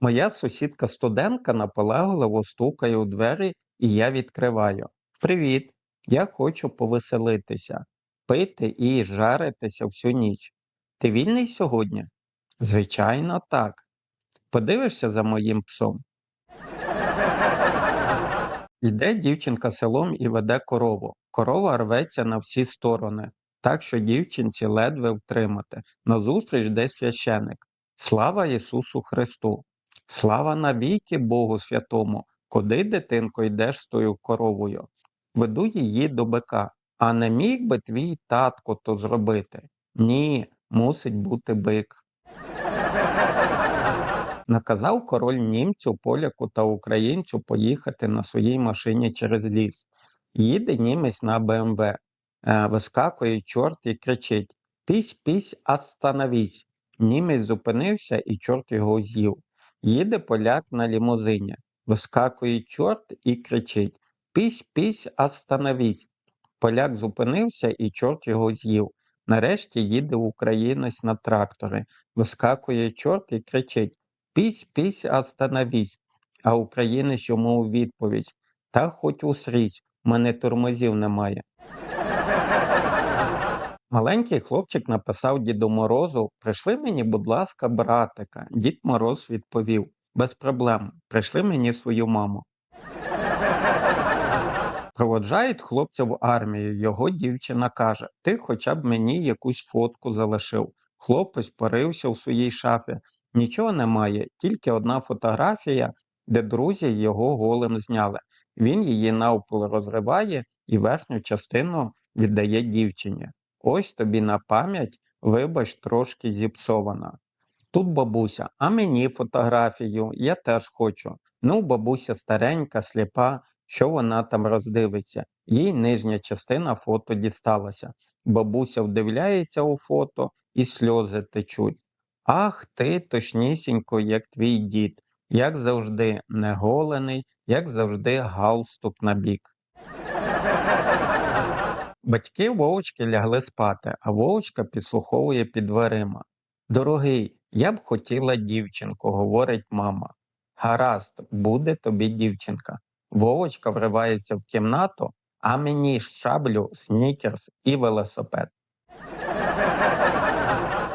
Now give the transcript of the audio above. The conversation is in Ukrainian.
Моя сусідка студентка наполегливо стукає у двері, і я відкриваю. Привіт! Я хочу повеселитися, пити і жаритися всю ніч. Ти вільний сьогодні? Звичайно, так. Подивишся за моїм псом. Йде дівчинка селом і веде корову. Корова рветься на всі сторони, так що дівчинці ледве втримати. Назустріч йде священик. Слава Ісусу Христу! Слава навіки Богу Святому! Куди, дитинко, йдеш з тою коровою? Веду її до бика. А не міг би твій татко то зробити? Ні, мусить бути бик. Наказав король німцю, поляку та українцю поїхати на своїй машині через ліс. Їде німець на БМВ, е, вискакує чорт і кричить Пісь, пісь, остановись. Німець зупинився і чорт його з'їв. Їде поляк на лімузині, вискакує чорт і кричить Пісь, пісь, остановись. Поляк зупинився і чорт його з'їв. Нарешті їде українець на тракторі, вискакує чорт і кричить Пісь, пісь, остановись. А українець йому у відповідь Та хоч усріч, мене тормозів немає. Маленький хлопчик написав Діду Морозу Прийшли мені, будь ласка, братика. Дід Мороз відповів Без проблем, прийшли мені свою маму. Проводжають хлопця в армію. Його дівчина каже: Ти хоча б мені якусь фотку залишив. Хлопець порився у своїй шафі. Нічого немає, тільки одна фотографія, де друзі його голим зняли. Він її навпіл розриває і верхню частину віддає дівчині. Ось тобі на пам'ять, вибач, трошки зіпсована. Тут бабуся, а мені фотографію, я теж хочу. Ну, бабуся старенька, сліпа, що вона там роздивиться? Їй нижня частина фото дісталася. Бабуся вдивляється у фото і сльози течуть. Ах ти, точнісінько, як твій дід, як завжди, неголений, як завжди, галстук на бік. Батьки Вовочки лягли спати, а Вовочка підслуховує під дверима. Дорогий, я б хотіла дівчинку, говорить мама. Гаразд, буде тобі дівчинка. Вовочка вривається в кімнату, а мені шаблю, снікерс і велосипед.